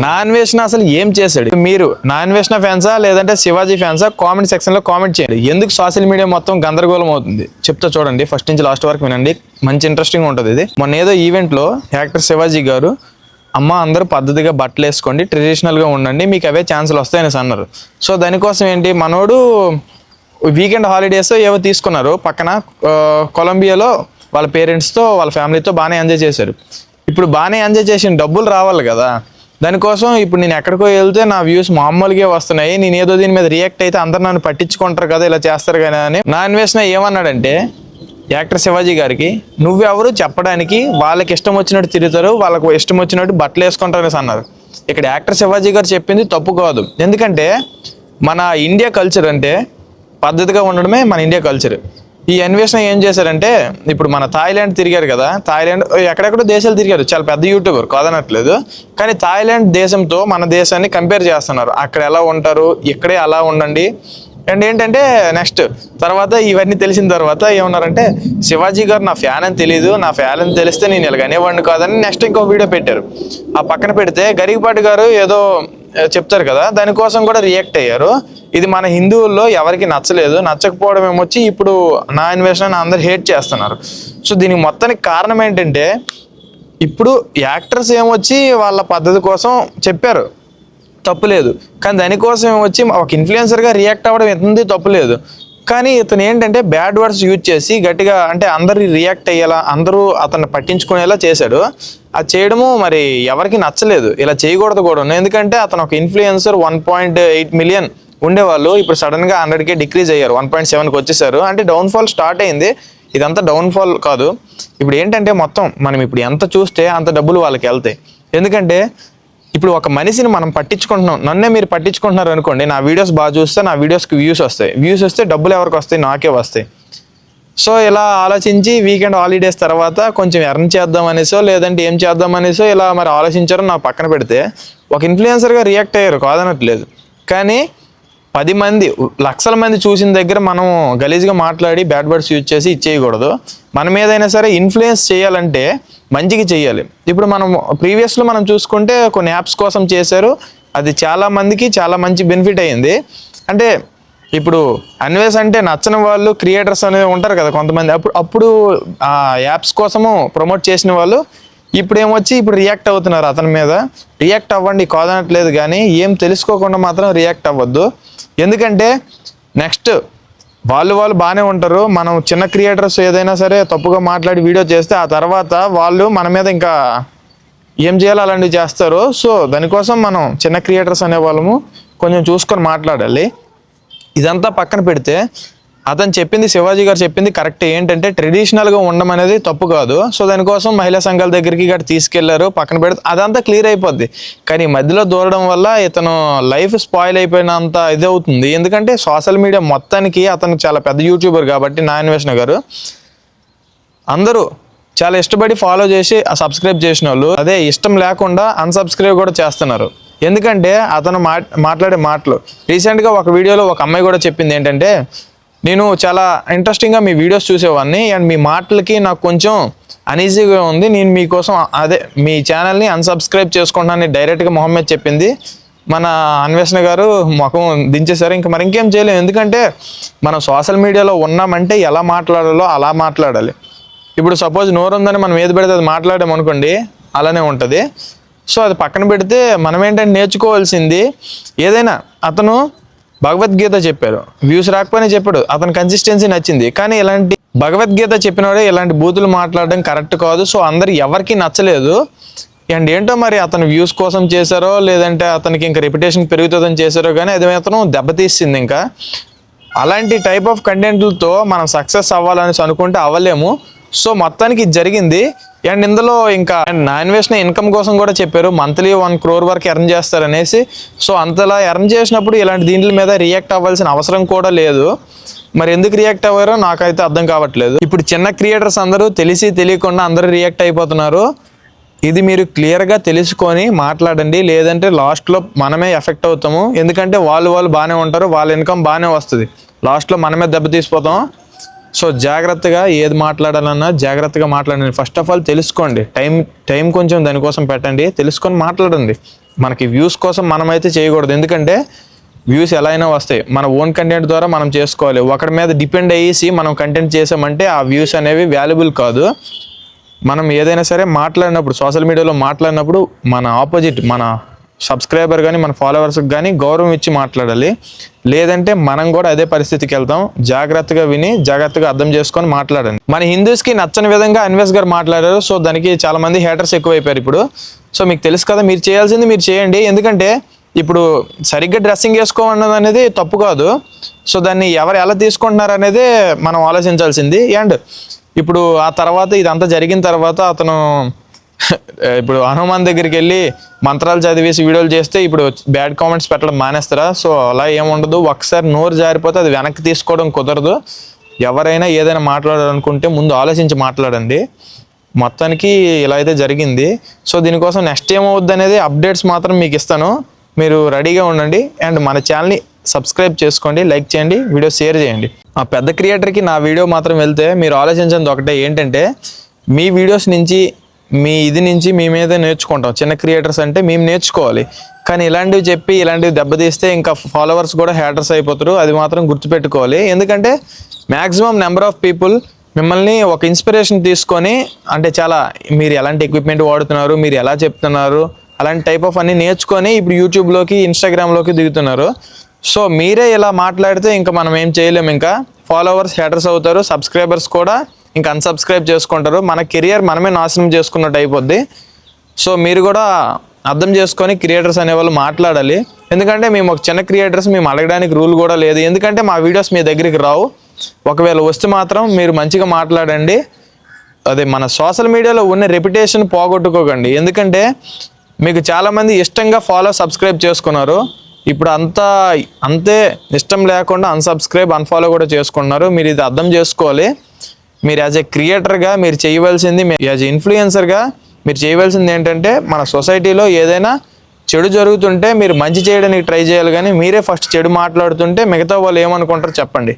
Non వేషన్ అసలు ఏం చేశాడు? మీరు నాన్ వేషన్ ఫ్యాన్సా లేదంటే శివాజీ ఫ్యాన్సా కామెంట్ సెక్షన్లో కామెంట్ చేయండి. ఎందుకు సోషల్ మీడియా మొత్తం గందరగోళం అవుతుంది? చెప్తా చూడండి. ఫస్ట్ నుంచి లాస్ట్ వరకు వినండి. మంచి ఇంట్రెస్టింగ్ ఉంటుంది ఇది. మొన్న ఏదో ఈవెంట్లో యాక్టర్ శివాజీ గారు అమ్మ అందరూ పద్ధతిగా బట్టలు వేసుకోండి ట్రెడిషనల్గా ఉండండి మీకు అవే ఛాన్సులు వస్తాయని అన్నారు. సో దానికోసం ఏంటి? మనోడు వీకెండ్ హాలిడేస్ ఏవో తీసుకున్నారు. పక్కన కొలంబియాలో వాళ్ళ పేరెంట్స్తో వాళ్ళ ఫ్యామిలీతో బాగానే ఎంజాయ్ చేశారు. ఇప్పుడు బాగానే ఎంజాయ్ చేసిన డబ్బులు రావాలి కదా. దానికోసం ఇప్పుడు నేను ఎక్కడికో వెళ్తే నా వ్యూస్ మామూలుగా వస్తున్నాయి. నేను ఏదో దీని మీద రియాక్ట్ అయితే అందరు నన్ను పట్టించుకుంటారు కదా ఇలా చేస్తారు కదా అని. నా అన్వేషణ ఏమన్నాడంటే యాక్టర్ శివాజీ గారికి నువ్వెవరు చెప్పడానికి వాళ్ళకి ఇష్టం వచ్చినట్టు తిరుగుతారు వాళ్ళకు ఇష్టం వచ్చినట్టు బట్టలు వేసుకుంటారు అనేసి అన్నారు. ఇక్కడ యాక్టర్ శివాజీ గారు చెప్పింది తప్పు కాదు. ఎందుకంటే మన ఇండియా కల్చర్ అంటే పద్ధతిగా ఉండడమే మన ఇండియా కల్చర్. ఈ అన్వేషణ ఏం చేశారంటే ఇప్పుడు మన థాయిలాండ్ తిరిగారు కదా థాయిలాండ్ ఎక్కడెక్కడో దేశాలు తిరిగారు. చాలా పెద్ద యూట్యూబర్ కాదనట్లేదు. కానీ థాయిలాండ్ దేశంతో మన దేశాన్ని కంపేర్ చేస్తున్నారు. అక్కడ ఎలా ఉంటారు ఇక్కడే అలా ఉండండి. అండ్ ఏంటంటే నెక్స్ట్ తర్వాత ఇవన్నీ తెలిసిన తర్వాత ఏమన్నారంటే శివాజీ గారు నా ఫ్యాన్ అని తెలియదు నా ఫ్యాన్ అని తెలిస్తే నేను ఇలాగనేవాడిని కాదని నెక్స్ట్ ఇంకో వీడియో పెట్టారు. ఆ పక్కన పెడితే గరికపాటి గారు ఏదో చెప్తారు కదా దానికోసం కూడా రియాక్ట్ అయ్యారు. ఇది మన హిందువుల్లో ఎవరికి నచ్చలేదు. నచ్చకపోవడం ఏమొచ్చి ఇప్పుడు నా ఇన్వెస్ట్ని అందరు హేట్ చేస్తున్నారు. సో దీనికి మొత్తానికి కారణం ఏంటంటే ఇప్పుడు యాక్టర్స్ ఏమొచ్చి వాళ్ళ పద్ధతి కోసం చెప్పారు. తప్పులేదు కానీ దానికోసం వచ్చి ఒక ఇన్ఫ్లుయెన్సర్గా రియాక్ట్ అవ్వడం ఎంతుంది తప్పులేదు కానీ ఇతను ఏంటంటే బ్యాడ్ వర్డ్స్ యూజ్ చేసి గట్టిగా అంటే అందరు రియాక్ట్ అయ్యేలా అందరూ అతన్ని పట్టించుకునేలా చేశాడు. అది చేయడము మరి ఎవరికి నచ్చలేదు. ఇలా చేయకూడదు కూడా. ఎందుకంటే అతను ఒక influencer one point eight million ఉండేవాళ్ళు. ఇప్పుడు సడన్గా హండ్రెడ్కే డిక్రీజ్ అయ్యారు. వన్ పాయింట్ సెవెన్కి వచ్చేసారు. అంటే డౌన్ఫాల్ స్టార్ట్ అయింది. ఇదంతా డౌన్ఫాల్ కాదు. ఇప్పుడు ఏంటంటే మొత్తం మనం ఇప్పుడు ఎంత చూస్తే అంత డబ్బులు వాళ్ళకి వెళ్తాయి. ఎందుకంటే ఇప్పుడు ఒక మనిషిని మనం పట్టించుకుంటున్నాం. నన్నే మీరు పట్టించుకుంటున్నారు అనుకోండి నా వీడియోస్ బాగా చూస్తే నా వీడియోస్కి వ్యూస్ వస్తాయి. వ్యూస్ వస్తే డబ్బులు ఎవరికి వస్తాయి? నాకే వస్తాయి. సో ఇలా ఆలోచించి వీకెండ్ హాలిడేస్ తర్వాత కొంచెం ఎర్న్ చేద్దాం అనేసో లేదంటే ఏం చేద్దాం అనేసో ఇలా మరి ఆలోచించారో నా పక్కన పెడితే ఒక ఇన్ఫ్లుయెన్సర్గా రియాక్ట్ అయ్యారు కాదనట్లేదు. కానీ పది మంది లక్షల మంది చూసిన దగ్గర మనం గలీజ్గా మాట్లాడి బ్యాడ్ వర్డ్స్ యూజ్ చేసి ఇచ్చేయకూడదు. మనం ఏదైనా సరే ఇన్ఫ్లుయెన్స్ చేయాలంటే మంచిగా చేయాలి. ఇప్పుడు మనం ప్రీవియస్లో మనం చూసుకుంటే కొన్ని యాప్స్ కోసం చేశారు. అది చాలా మందికి చాలా మంచి బెనిఫిట్ అయ్యింది అంటే ఇప్పుడు అన్వేస్ అంటే నచ్చని వాళ్ళు క్రియేటర్స్ అనేవి ఉంటారు కదా కొంతమంది. అప్పుడు అప్పుడు ఆ యాప్స్ కోసము ప్రమోట్ చేసిన వాళ్ళు ఇప్పుడు ఏమొచ్చి ఇప్పుడు రియాక్ట్ అవుతున్నారు అతని మీద. రియాక్ట్ అవ్వండి కాదనట్లేదు కానీ ఏం తెలుసుకోకుండా మాత్రం రియాక్ట్ అవ్వద్దు. ఎందుకంటే నెక్స్ట్ వాళ్ళు వాళ్ళు బాగానే ఉంటారు. మనం చిన్న క్రియేటర్స్ ఏదైనా సరే తప్పుగా మాట్లాడి వీడియో చేస్తే ఆ తర్వాత వాళ్ళు మన మీద ఇంకా ఏం చేయాలో అలాంటివి చేస్తారు. సో దానికోసం మనం చిన్న క్రియేటర్స్ అనే వాళ్ళము కొంచెం చూసుకొని మాట్లాడాలి. ఇదంతా పక్కన పెడితే అతను చెప్పింది శివాజీ గారు చెప్పింది కరెక్ట్. ఏంటంటే ట్రెడిషనల్గా ఉండడం అనేది తప్పు కాదు. సో దానికోసం మహిళా సంఘాల దగ్గరికి గట్రా తీసుకెళ్ళారు పక్కన పెడితే అదంతా క్లియర్ అయిపోద్ది. కానీ మధ్యలో దూరడం వల్ల ఇతను లైఫ్ స్పాయిల్ అయిపోయినంత ఇది అవుతుంది. ఎందుకంటే సోషల్ మీడియా మొత్తానికి అతను చాలా పెద్ద యూట్యూబర్ కాబట్టి నా అన్వేషణ గారు. అందరూ చాలా ఇష్టపడి ఫాలో చేసి సబ్స్క్రైబ్ చేసిన వాళ్ళు. అదే ఇష్టం లేకుండా అన్సబ్స్క్రైబ్ కూడా చేస్తున్నారు. ఎందుకంటే అతను మాట్లాడే మాటలు. రీసెంట్గా ఒక వీడియోలో ఒక అమ్మాయి కూడా చెప్పింది ఏంటంటే నేను చాలా ఇంట్రెస్టింగ్గా మీ వీడియోస్ చూసేవాడిని. అండ్ మీ మాటలకి నాకు కొంచెం అనీజీగా ఉంది. నేను మీకోసం అదే మీ ఛానల్ని అన్సబ్స్క్రైబ్ చేసుకుంటానని డైరెక్ట్గా మొహమ్మద్ చెప్పింది. మన అన్వేషణ గారు ముఖం దించేశారు. ఇంకా మరి ఇంకేం చేయలేము ఎందుకంటే మనం సోషల్ మీడియాలో ఉన్నామంటే ఎలా మాట్లాడాలో అలా మాట్లాడాలి. ఇప్పుడు సపోజ్ నోరు ఉందని మనం ఏది పెడితే అది మాట్లాడాం అనుకోండి అలానే ఉంటుంది. సో అది పక్కన పెడితే మనం ఏంటంటే నేర్చుకోవాల్సింది ఏదైనా అతను భగవద్గీత చెప్పారు. వ్యూస్ రాకపోయినా చెప్పాడు. అతని కన్సిస్టెన్సీ నచ్చింది. కానీ ఇలాంటి భగవద్గీత చెప్పినవాడే ఇలాంటి బూతులు మాట్లాడడం కరెక్ట్ కాదు. సో అందరు ఎవరికి నచ్చలేదు. అండ్ ఏంటో మరి అతను వ్యూస్ కోసం చేశారో లేదంటే అతనికి ఇంకా రెప్యుటేషన్ పెరుగుతుందని చేశారో కానీ అది మాత్రం దెబ్బతీసింది ఇంకా. అలాంటి టైప్ ఆఫ్ కంటెంట్లతో మనం సక్సెస్ అవ్వాలని అనుకుంటే అవ్వలేము. సో మొత్తానికి ఇది జరిగింది. అండ్ ఇందులో ఇంకా నాన్ వేసిన ఇన్కమ్ కోసం కూడా చెప్పారు. మంత్లీ వన్ క్రోర్ వరకు ఎర్న్ చేస్తారనేసి. సో అంతలా ఎర్న్ చేసినప్పుడు ఇలాంటి దీంట్ల మీద రియాక్ట్ అవ్వాల్సిన అవసరం కూడా లేదు. మరి ఎందుకు రియాక్ట్ అవ్వారో నాకైతే అర్థం కావట్లేదు. ఇప్పుడు చిన్న క్రియేటర్స్ అందరూ తెలిసి తెలియకుండా అందరూ రియాక్ట్ అయిపోతున్నారు. ఇది మీరు క్లియర్గా తెలుసుకొని మాట్లాడండి. లేదంటే లాస్ట్లో మనమే ఎఫెక్ట్ అవుతాము. ఎందుకంటే వాళ్ళు వాళ్ళు బాగానే ఉంటారు. వాళ్ళ ఇన్కమ్ బాగానే వస్తుంది. లాస్ట్లో మనమే దెబ్బ తీసిపోతాం. సో జాగ్రత్తగా ఏది మాట్లాడాలన్నా జాగ్రత్తగా మాట్లాడండి. ఫస్ట్ ఆఫ్ ఆల్ తెలుసుకోండి. టైం టైం కొంచెం దానికోసం పెట్టండి. తెలుసుకొని మాట్లాడండి. మనకి వ్యూస్ కోసం మనమైతే చేయకూడదు. ఎందుకంటే వ్యూస్ ఎలా అయినా వస్తాయి. మన ఓన్ కంటెంట్ ద్వారా మనం చేసుకోవాలి. ఒకరి మీద డిపెండ్ అయ్యేసి మనం కంటెంట్ చేసామంటే ఆ వ్యూస్ అనేవి వాల్యుబుల్ కాదు. మనం ఏదైనా సరే మాట్లాడినప్పుడు సోషల్ మీడియాలో మాట్లాడినప్పుడు మన ఆపోజిట్ మన సబ్స్క్రైబర్ కానీ మన ఫాలోవర్స్కి కానీ గౌరవం ఇచ్చి మాట్లాడాలి. లేదంటే మనం కూడా అదే పరిస్థితికి వెళ్తాం. జాగ్రత్తగా విని జాగ్రత్తగా అర్థం చేసుకొని మాట్లాడండి. మన హిందూస్కి నచ్చని విధంగా అన్వేష్ గారు మాట్లాడారు. సో దానికి చాలా మంది హేటర్స్ ఎక్కువైపోయారు ఇప్పుడు. సో మీకు తెలుసు కదా మీరు చేయాల్సింది మీరు చేయండి. ఎందుకంటే ఇప్పుడు సరిగ్గా డ్రెస్సింగ్ వేసుకోమన్నది అనేది తప్పు కాదు. సో దాన్ని ఎవరు ఎలా తీసుకుంటున్నారు అనేది మనం ఆలోచించాల్సింది. అండ్ ఇప్పుడు ఆ తర్వాత ఇదంతా జరిగిన తర్వాత అతను Eh, ఇప్పుడు హనుమాన్ దగ్గరికి వెళ్ళి మంత్రాలు చదివేసి వీడియోలు చేస్తే ఇప్పుడు బ్యాడ్ కామెంట్స్ పెట్టడం మానేస్తారా? సో అలా ఏముండదు ఒకసారి నోరు జారిపోతే అది వెనక్కి తీసుకోవడం కుదరదు. ఎవరైనా ఏదైనా మాట్లాడాలనుకుంటే ముందు ఆలోచించి మాట్లాడండి. మొత్తానికి ఇలా అయితే జరిగింది. సో దీనికోసం నెక్స్ట్ ఏమవుద్ది అనేది అప్డేట్స్ మాత్రం మీకు ఇస్తాను. మీరు రెడీగా ఉండండి. అండ్ మన ఛానల్ని సబ్స్క్రైబ్ చేసుకోండి లైక్ చేయండి వీడియో షేర్ చేయండి. ఆ పెద్ద క్రియేటర్కి నా వీడియో మాత్రం వెళ్తే మీరు ఆలోచించింది ఒకటే ఏంటంటే మీ వీడియోస్ నుంచి మీ ఇది నుంచి మీ మీద నేర్చుకుంటాం. చిన్న క్రియేటర్స్ అంటే మేము నేర్చుకోవాలి. కానీ ఇలాంటివి చెప్పి ఇలాంటివి దెబ్బతీస్తే ఇంకా ఫాలోవర్స్ కూడా హ్యాటర్స్ అయిపోతారు. అది మాత్రం గుర్తుపెట్టుకోవాలి. ఎందుకంటే మ్యాక్సిమం నెంబర్ ఆఫ్ పీపుల్ మిమ్మల్ని ఒక ఇన్స్పిరేషన్ తీసుకొని అంటే చాలా మీరు ఎలాంటి ఎక్విప్మెంట్ వాడుతున్నారు మీరు ఎలా చెప్తున్నారు అలాంటి టైప్ ఆఫ్ అన్ని నేర్చుకొని ఇప్పుడు యూట్యూబ్లోకి ఇన్స్టాగ్రామ్లోకి దిగుతున్నారు. సో మీరే ఇలా మాట్లాడితే ఇంకా మనం ఏం చేయలేము ఇంకా ఫాలోవర్స్ హ్యాటర్స్ అవుతారు. సబ్స్క్రైబర్స్ కూడా ఇంకా అన్సబ్స్క్రైబ్ చేసుకుంటారు. మన కెరియర్ మనమే నాశనం చేసుకున్నట్టు అయిపోద్ది. సో మీరు కూడా అర్థం చేసుకొని క్రియేటర్స్ అనేవాళ్ళు మాట్లాడాలి. ఎందుకంటే మేము ఒక చిన్న క్రియేటర్స్ మేము అడగడానికి రూల్ కూడా లేదు. ఎందుకంటే మా వీడియోస్ మీ దగ్గరికి రావు. ఒకవేళ వస్తే మాత్రం మీరు మంచిగా మాట్లాడండి. అదే మన సోషల్ మీడియాలో ఉన్న రెప్యుటేషన్ పోగొట్టుకోకండి. ఎందుకంటే మీకు చాలామంది ఇష్టంగా ఫాలో సబ్స్క్రైబ్ చేసుకున్నారు. ఇప్పుడు అంతా అంతే ఇష్టం లేకుండా అన్సబ్స్క్రైబ్ అన్ఫాలో కూడా చేసుకున్నారు మీరు ఇది అర్థం చేసుకోవాలి. మీరు యాజ్ ఏ క్రియేటర్గా మీరు చేయవలసింది యాజ్ ఏ ఇన్ఫ్లుయెన్సర్గా మీరు చేయవలసింది ఏంటంటే మన సొసైటీలో ఏదైనా చెడు జరుగుతుంటే మీరు మంచి చేయడానికి ట్రై చేయాలి కానీ మీరే ఫస్ట్ చెడు మాట్లాడుతుంటే మిగతా వాళ్ళు ఏమనుకుంటారు చెప్పండి.